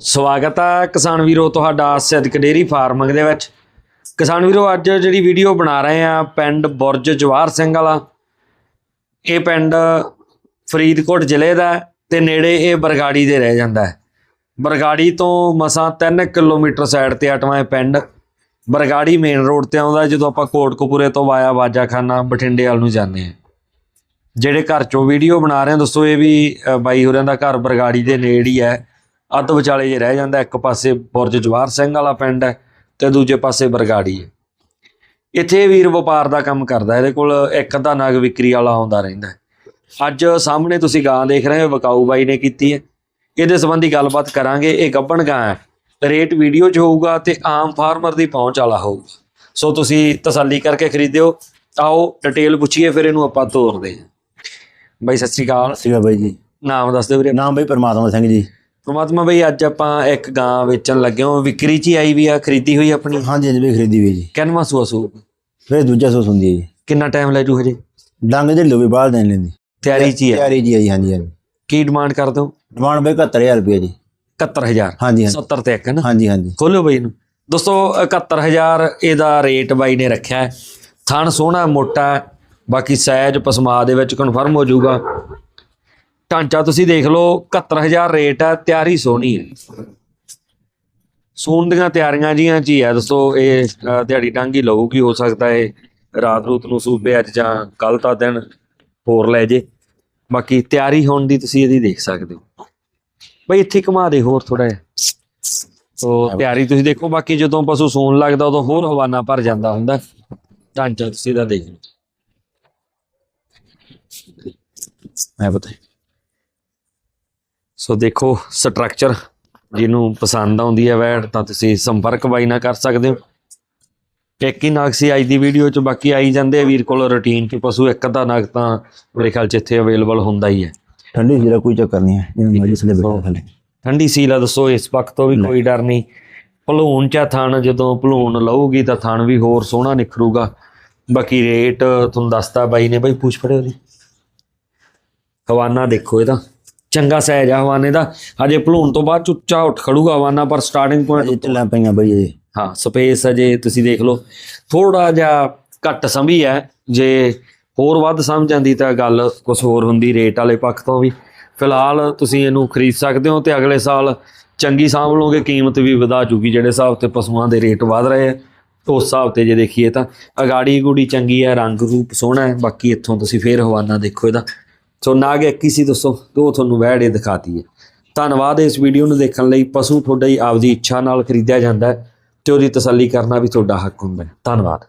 ਸਵਾਗਤ ਹੈ ਕਿਸਾਨ ਵੀਰੋ ਤੁਹਾਡਾ ਸਿੱਧਕ ਡੇਰੀ ਫਾਰਮਿੰਗ ਦੇ ਵਿੱਚ। ਕਿਸਾਨ ਵੀਰੋ, ਅੱਜ ਜਿਹੜੀ ਵੀਡੀਓ ਬਣਾ ਰਹੇ ਆ, ਪਿੰਡ ਬੁਰਜ ਜਵਾਹਰ ਸਿੰਘ ਵਾਲਾ। ਇਹ ਪਿੰਡ ਫਰੀਦਕੋਟ ਜ਼ਿਲ੍ਹੇ ਦਾ ਹੈ ਤੇ ਨੇੜੇ ਇਹ ਬਰਗਾੜੀ ਦੇ ਰਹਿ ਜਾਂਦਾ ਹੈ। ਬਰਗਾੜੀ ਤੋਂ ਮਸਾਂ 3 ਕਿਲੋਮੀਟਰ ਸਾਈਡ ਤੇ ਅਟਵਾ ਇਹ ਪਿੰਡ। ਬਰਗਾੜੀ ਮੇਨ ਰੋਡ ਤੇ ਆਉਂਦਾ ਜਦੋਂ ਆਪਾਂ ਕੋਟਕਪੂਰੇ ਤੋਂ ਵਾਇਆ ਵਾਜਾਖਾਨਾ ਬਠਿੰਡੇ ਵੱਲ ਨੂੰ ਜਾਂਦੇ ਹਾਂ। ਜਿਹੜੇ ਘਰ ਚੋਂ ਵੀਡੀਓ ਬਣਾ ਰਹੇ ਹਾਂ ਦੋਸਤੋ ਇਹ ਵੀ ਬਾਈ ਹੋਰਾਂ ਦਾ ਘਰ ਬਰਗਾੜੀ ਦੇ ਨੇੜੇ ਹੀ ਹੈ। ਅੱਧ ਵਿਚਾਲੇ ਜੇ ਰਹਿ ਜਾਂਦਾ ਇੱਕ ਪਾਸੇ ਬੁਰਜ ਜਵਾਹਰ ਸਿੰਘ ਵਾਲਾ ਪਿੰਡ ਹੈ ਤੇ ਦੂਜੇ ਪਾਸੇ ਬਰਗਾੜੀ ਹੈ। ਇੱਥੇ ਵੀਰ ਵਪਾਰ ਦਾ ਕੰਮ ਕਰਦਾ ਇਹਦੇ ਕੋਲ ਇੱਕ ਅੱਧਾ ਨਗ ਵਿਕਰੀ ਵਾਲਾ ਆਉਂਦਾ ਰਹਿੰਦਾ। ਅੱਜ ਸਾਹਮਣੇ ਤੁਸੀਂ ਗਾਂ ਦੇਖ ਰਹੇ ਹੋ ਵਕਾਊ ਬਾਈ ਨੇ ਕੀਤੀ ਹੈ। ਇਹਦੇ ਸੰਬੰਧੀ ਗੱਲਬਾਤ ਕਰਾਂਗੇ ਇਹ ਗੱਬਣ ਗਾਂ ਹੈ। ਰੇਟ ਵੀਡੀਓ 'ਚ ਹੋਊਗਾ ਤੇ ਆਮ ਫਾਰਮਰ ਦੀ ਪਹੁੰਚ ਵਾਲਾ ਹੋਊਗਾ। ਸੋ ਤੁਸੀਂ ਤਸੱਲੀ ਕਰਕੇ ਖਰੀਦਿਓ। ਆਓ ਡਿਟੇਲ ਪੁੱਛੀਏ ਫਿਰ ਇਹਨੂੰ ਆਪਾਂ ਤੋਰਦੇ ਹਾਂ। ਬਾਈ ਸਤਿ ਸ਼੍ਰੀ ਅਕਾਲ। ਸੀਗਾ ਬਾਈ ਜੀ। ਨਾਮ ਦੱਸ ਦਿਓ ਵੀਰੇ। ਨਾਮ ਬਾਈ ਪਰਮਾਤਮਾ ਸਿੰਘ ਜੀ। ਪਰਮਾਤਮਾ ਬਈ ਅੱਜ ਆਪਾਂ ਇੱਕ ਗਾਂ ਵੇਚਣ ਲੱਗੇ ਹਾਂ ਵਿਕਰੀ 'ਚ ਹੀ ਆਈ ਵੀ ਆ ਖਰੀਦੀ ਹੋਈ ਆਪਣੀ? ਹਾਂਜੀ ਹਾਂਜੀ ਵੀ ਖਰੀਦੀ ਵੀ ਜੀ। ਕਿੰਨਵਾਂ ਸੂਆ ਸੂ ਫਿਰ ਦੂਜਾ ਸੋਸ ਹੁੰਦੀ ਹੈ ਜੀ। ਕਿੰਨਾ ਟਾਈਮ ਲੈ ਜੂ ਹਜੇ? ਡੰਗ ਦੇ ਲੋਵੇ ਬਾਹਰ ਦੇਣ ਲੈਂਦੀ। ਤਿਆਰੀ 'ਚ ਹੀ ਹੈ ਤਿਆਰੀ ਜੀ ਜੀ ਹਾਂਜੀ ਹਾਂਜੀ। ਕੀ ਡਿਮਾਂਡ ਕਰ ਦੋ? ਡਿਮਾਂਡ ਬਾਈ 71000 ਰੁਪਏ ਜੀ। 71000 ਹਾਂਜੀ ਹਾਂਜੀ। 70 ਤੇ ਇੱਕ ਹੈ ਨਾ? ਹਾਂਜੀ ਹਾਂਜੀ। ਖੋਲੋ ਬਈ ਨੂੰ ਦੋਸਤੋ 71000 ਇਹਦਾ ਰੇਟ ਬਾਈ ਨੇ ਰੱਖਿਆ ਥਣ ਸੋਹਣਾ ਮੋਟਾ ਬਾਕੀ ਸਾਈਜ਼ ਪਸਮਾ ਦੇ ਵਿੱਚ ਕਨਫਰਮ ਹੋ ਜਾਊਗਾ। ਢਾਂਚਾ ਤੁਸੀਂ ਦੇਖ ਲਓ 71000 ਰੇਟ ਹੈ ਤਿਆਰੀ ਸੋਹਣੀ ਹੈ ਸੂਣ ਦੀਆਂ ਤਿਆਰੀਆਂ ਜੀਆਂ ਚ ਹੀ ਹੈ ਦੋਸਤੋ ਇਹ ਦਿਹਾੜੀ ਡਾਂਗੀ ਲਊਗੀ, ਹੋ ਸਕਦਾ ਹੈ ਰਾਤ ਰੂਤ ਨੂੰ ਸੂਬੇ ਅੱਜ ਜਾਂ ਕੱਲ ਤਾਂ ਦਿਨ ਹੋਰ ਲੈ ਜੇ। ਬਾਕੀ ਤਿਆਰੀ ਹੋਣ ਦੀ ਤੁਸੀਂ ਇਹਦੀ ਦੇਖ ਸਕਦੇ ਹੋ। ਬਈ ਇੱਥੇ ਘੁਮਾ ਦੇ ਹੋਰ ਥੋੜਾ ਜਿਹਾ। ਸੋ ਤਿਆਰੀ ਤੁਸੀਂ ਦੇਖੋ, ਬਾਕੀ ਜਦੋਂ ਪਸ਼ੂ ਸੂਣ ਲੱਗਦਾ ਉਦੋਂ ਹੋਰ ਹਵਾਨਾ ਭਰ ਜਾਂਦਾ ਹੁੰਦਾ। ਢਾਂਚਾ ਤੁਸੀਂ ਦਾ ਦੇਖ ਲਓ। ਮੈਂ ਪਤਾ ਸੋ ਦੇਖੋ ਸਟਰਕਚਰ ਜਿਹਨੂੰ ਪਸੰਦ ਆਉਂਦੀ ਹੈ ਵੈਟ ਤਾਂ ਤੁਸੀਂ ਸੰਪਰਕ ਬਾਈ ਨਾਲ ਕਰ ਸਕਦੇ ਹੋ। ਇੱਕ ਹੀ ਨਾਗ ਸੀ ਅੱਜ ਦੀ ਵੀਡੀਓ ਚ ਬਾਕੀ ਆਈ ਜਾਂਦੇ ਆ ਵੀਰ ਕੋਲ ਰੁਟੀਨ ਚ ਪਸ਼ੂ ਇੱਕ ਅੱਧਾ ਨਾਗ ਤਾਂ ਮੇਰੇ ਖਿਆਲ ਚ ਇੱਥੇ ਅਵੇਲੇਬਲ ਹੁੰਦਾ ਹੀ ਹੈ। ਠੰਡੀ ਜੀਰਾ ਕੋਈ ਚੱਕਰ ਨਹੀਂ ਹੈ ਜਿਵੇਂ ਮਰਜ਼ੀ ਸਲੇ ਬੈਠਾ ਥੱਲੇ। ਠੰਡੀ ਸੀਲ ਦੱਸੋ ਇਸ ਪੱਖ ਤੋਂ ਵੀ ਕੋਈ ਡਰ ਨਹੀਂ। ਭਲੂਣ ਚ ਥਣ ਜਦੋਂ ਭਲੂਣ ਲਊਗੀ ਤਾਂ ਥਣ ਵੀ ਹੋਰ ਸੋਹਣਾ ਨਿਖਰੂਗਾ। ਬਾਕੀ ਰੇਟ ਤੁਹਾਨੂੰ ਦੱਸਤਾ ਬਾਈ ਨੇ ਬਾਈ ਪੁੱਛ ਫੜਿਓ ਉਹਦੀ ਹਵਾਨਾ ਦੇਖੋ ਇਹਦਾ। ਚੰਗਾ ਸਾਈਜ਼ ਆ ਹਵਾਨੇ ਦਾ। ਹਜੇ ਭਲੂਣ ਤੋਂ ਬਾਅਦ ਚ ਉੱਚਾ ਉੱਠ ਖੜੂਗਾ ਹਵਾਨਾ ਪਰ ਸਟਾਰਟਿੰਗ ਪੁਆਇੰਟ ਇਹ ਚੱਲਾਂ ਪਈਆਂ ਬਾਈ ਜੀ ਹਾਂ ਸਪੇਸ ਅਜੇ ਤੁਸੀਂ ਦੇਖ ਲਓ। ਥੋੜਾ ਜਿਹਾ ਘੱਟ ਸਮਝੀ ਹੈ। ਜੇ ਹੋਰ ਵੱਧ ਸਮਝ ਜਾਂਦੀ ਤਾਂ ਗੱਲ ਕੁਝ ਹੋਰ ਹੁੰਦੀ ਰੇਟ ਵਾਲੇ ਪੱਖ ਤੋਂ ਵੀ। ਫਿਲਹਾਲ ਤੁਸੀਂ ਇਹਨੂੰ ਖਰੀਦ ਸਕਦੇ ਹੋ ਤੇ ਅਗਲੇ ਸਾਲ ਚੰਗੀ ਸਾਂਭ ਲਓਗੇ। ਕੀਮਤ ਵੀ ਵਧਾ ਜੂਗੀ ਜਿਹੜੇ ਹਿਸਾਬ ਤੇ ਪਸ਼ੂਆਂ ਦੇ ਰੇਟ ਵਧ ਰਹੇ ਆ। ਉਸ ਹਿਸਾਬ ਤੇ ਜੇ ਦੇਖੀਏ ਤਾਂ ਅਗਾੜੀ ਗੂੜੀ ਚੰਗੀ ਹੈ ਰੰਗ ਰੂਪ ਸੋਹਣਾ ਹੈ। ਬਾਕੀ ਇੱਥੋਂ ਤੁਸੀਂ ਫੇਰ ਹਵਾਨਾ ਦੇਖੋ ਇਹਦਾ। ਸੋ ਨਾਗ ਇੱਕ ਹੀ ਸੀ ਦੱਸੋ ਤੇ ਉਹ ਤੁਹਾਨੂੰ ਵਹਿੜੇ ਦਿਖਾਤੀ ਹੈ। ਧੰਨਵਾਦ ਇਸ ਵੀਡੀਓ ਨੂੰ ਦੇਖਣ ਲਈ। ਪਸ਼ੂ ਤੁਹਾਡਾ ਹੀ ਆਪਦੀ ਇੱਛਾ ਨਾਲ ਖਰੀਦਿਆ ਜਾਂਦਾ ਹੈ ਤੇ ਉਹਦੀ ਤਸੱਲੀ ਕਰਨਾ ਵੀ ਤੁਹਾਡਾ ਹੱਕ ਹੁੰਦਾ ਹੈ। ਧੰਨਵਾਦ।